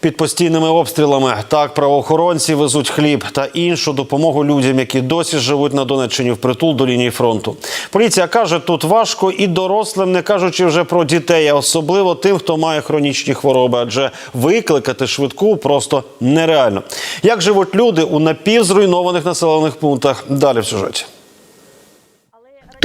Під постійними обстрілами так правоохоронці везуть хліб та іншу допомогу людям, які досі живуть на Донеччині впритул до лінії фронту. Поліція каже, тут важко і дорослим, не кажучи вже про дітей, а особливо тим, хто має хронічні хвороби, адже викликати швидку просто нереально. Як живуть люди у напівзруйнованих населених пунктах? Далі в сюжеті.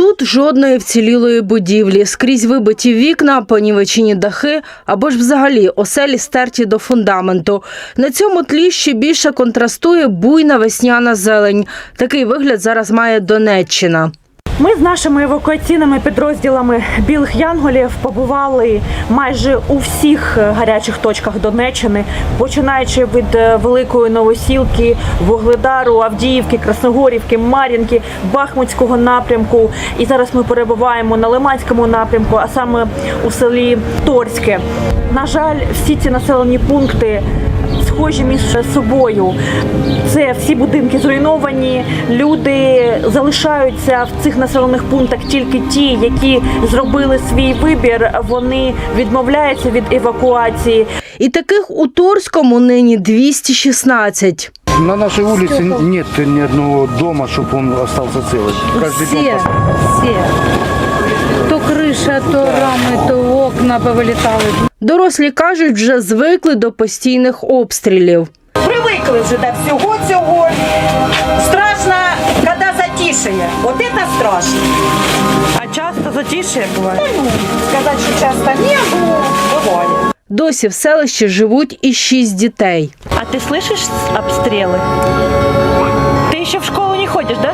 Тут жодної вцілілої будівлі, скрізь вибиті вікна, понівечені дахи або ж взагалі оселі стерті до фундаменту. На цьому тлі ще більше контрастує буйна весняна зелень. Такий вигляд зараз має Донеччина. Ми з нашими евакуаційними підрозділами білих янголів побували майже у всіх е, гарячих точках Донеччини, починаючи від е, Великої Новосілки, Вугледару, Авдіївки, Красногорівки, Мар'їнки, Бахмутського напрямку. І зараз ми перебуваємо на Лиманському напрямку, а саме у селі Торське. На жаль, всі ці населені пункти схожі між собою. Це всі будинки зруйновані. Люди залишаються в цих населених пунктах тільки ті, які зробили свій вибір. Вони відмовляються від евакуації. І таких у Торському нині 216. На нашей улице нет ни одного дома, чтобы он остался целый. Каждый дом Все, все. То криша, то рами, то окна повилітали. Дорослі кажуть, вже звикли до постійних обстрілів. Привыкли вже до всього цього. Страшно, коли затишає. Вот это страшно. А часто затишє буває. Ну, сказати, що часто не було, буває. Досі в селищі живуть і шість дітей. А ти слышиш обстріли? Ти ще в школу не ходиш, да?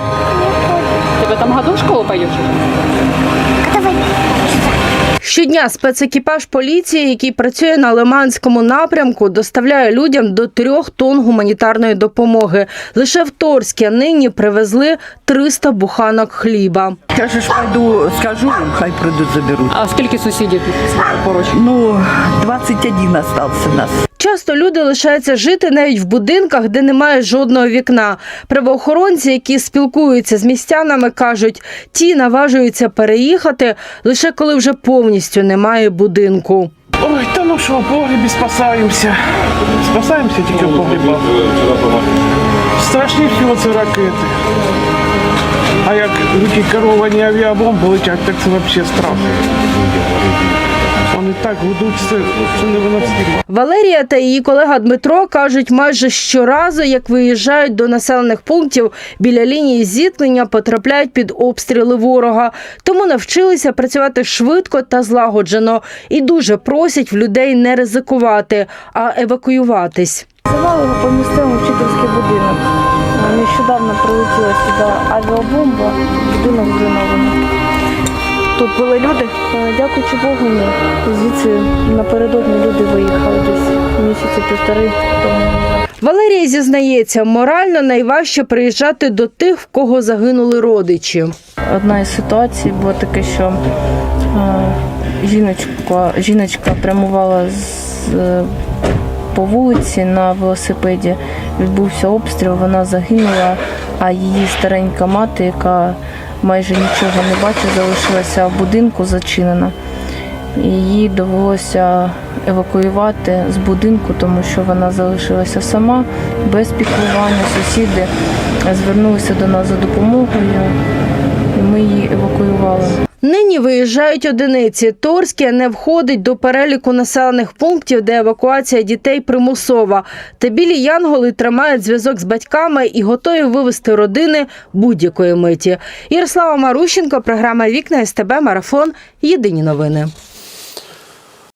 Ти в этом году в школу пойдеш? Щодня спецекіпаж поліції, який працює на Лиманському напрямку, доставляє людям до трьох тонн гуманітарної допомоги. Лише в Торське нині привезли 300 буханок хліба. Кажеш, ж пойду, скажу хай прийдуть заберуть. А скільки сусідів тут поруч? Ну, 21 остался нас. Часто люди лишаються жити навіть в будинках, де немає жодного вікна. Правоохоронці, які спілкуються з містянами, кажуть, ті наважуються переїхати лише коли вже повністю немає будинку. Ой, та ну що, в погрібі спасаємося. Спасаємося тільки в погрібах. Страшні всього ракети. А як такі керовані авіабомби летять, так це взагалі страшно. Вони так гудуть, це, це невиносимо. Валерія та її колега Дмитро кажуть, майже щоразу, як виїжджають до населених пунктів біля лінії зіткнення, потрапляють під обстріли ворога. Тому навчилися працювати швидко та злагоджено і дуже просять в людей не ризикувати, а евакуюватись. Завалили по місцевому вчительський будинок. Нещодавно прилетіла сюди авіабомба, будинок зруйнований. Тут були люди. Е, Дякуючи Богу, ні. Звідси напередодні люди виїхали десь місяці півтори тому. Валерія зізнається, морально найважче приїжджати до тих, в кого загинули родичі. Одна із ситуацій була таке, що е, жіночка, жіночка прямувала з, е, по вулиці на велосипеді, відбувся обстріл, вона загинула, а її старенька мати, яка майже нічого не бачить, залишилася в будинку зачинена. Її довелося евакуювати з будинку, тому що вона залишилася сама, без піклування. Сусіди звернулися до нас за допомогою, ми її евакуювали. Нині виїжджають одиниці. Торське не входить до переліку населених пунктів, де евакуація дітей примусова. Та білі янголи тримають зв'язок з батьками і готові вивезти родини будь-якої миті. Ярослава Марущенко, програма Вікна СТБ Марафон. Єдині новини.